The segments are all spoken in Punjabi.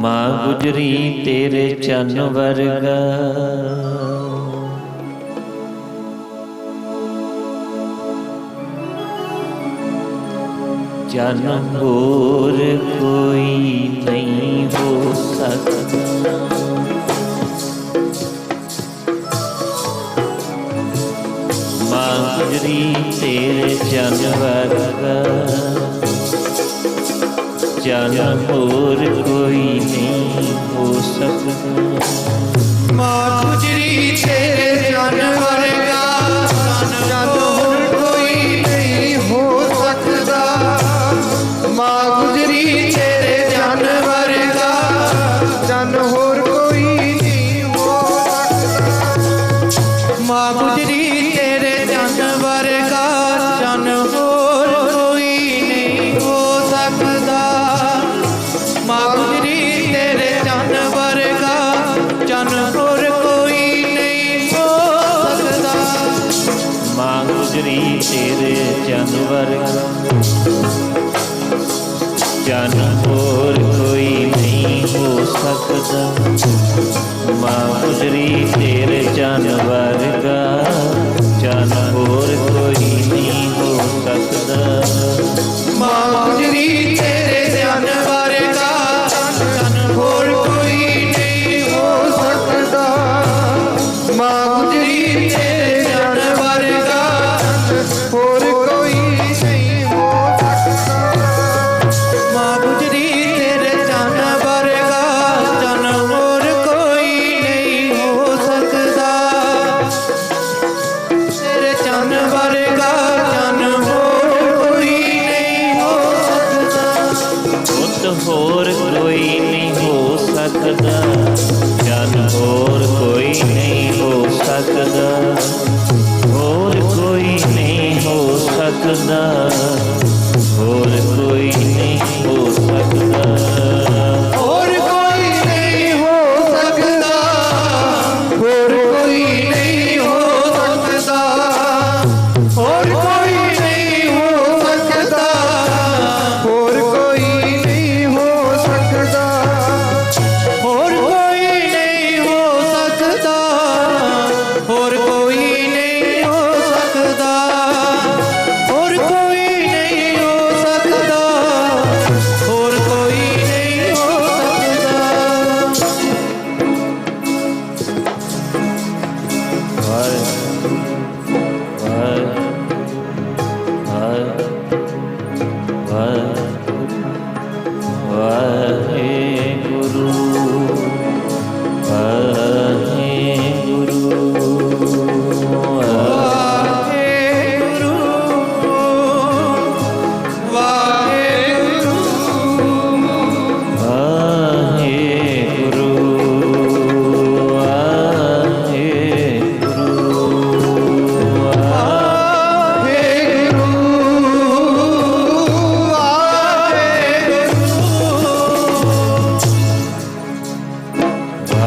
ਮਾਂ ਗੁਜਰੀ ਤੇਰੇ ਚੰਨ ਵਰਗਾ। ਜਨ ਹੋਰ ਕੋਈ ਨਹੀਂ ਹੋ ਸਕਦਾ। ਗੁਜਰੀ ਤੇਰੇ ਜਨ ਵਰਗਾ। ਜਨ ਹੋਰ ਕੋਈ ਨਹੀਂ ਹੋ ਸਕਦਾ। ਮਾਂ ਗੁਜਰੀ ਤੇਰੇ ਜਨ ਵਰਗਾ ਨਹੀਂ ਹੋ ਸਕਦਾ। ਮਾਂ ਗੁਜਰੀ ਤੇਰੇ ਜਨ ਵਰਗਾ ਹੋਰ ਕੋਈ ਨਹੀਂ ਹੋ ਸਕਦਾ। ਗੁਜਰੀ ਹੋਰ ਕੋਈ ਨਹੀਂ ਹੋ ਸਕਦਾ। ਜਨ ਹੋਰ ਕੋਈ ਨਹੀਂ ਹੋ ਸਕਦਾ। ਹੋਰ ਕੋਈ ਨਹੀਂ ਹੋ ਸਕਦਾ। ਵਾਹਿਗੁਰੂ ਵਾਹਿਗੁਰੂ।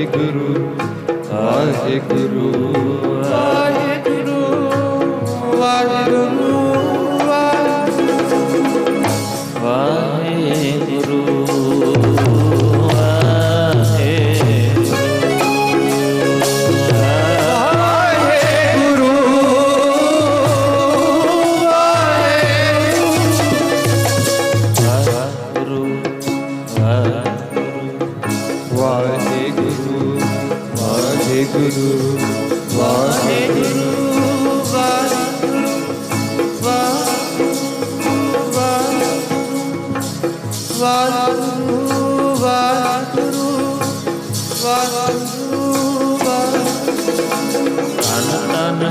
ਵਾਹਿਗੁਰੂ ਵਾਹਿਗੁਰੂ।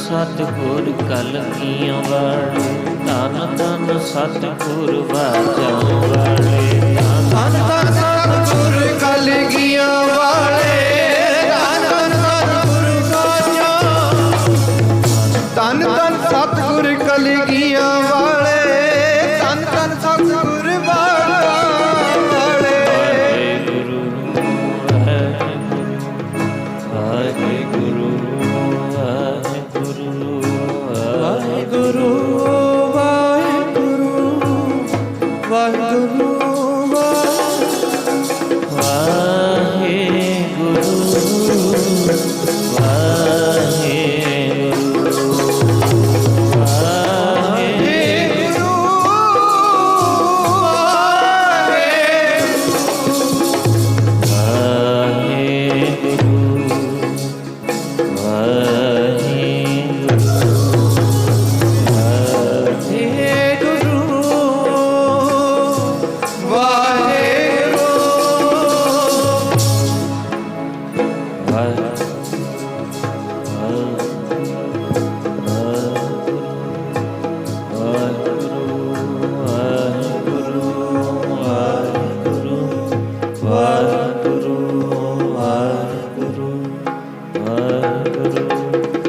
ਸਤਿਗੁਰ ਕਲ ਕੀਓ ਵਾੜੇ ਤਨ ਤਨ ਸਤਿਗੁਰ ਵਾਜਾ ਵਾੜੇ ਤਨ ਤਨ ਸਤਿਗੁਰ ਕਲ ਕੀਓ ਵਾੜੇ Guru.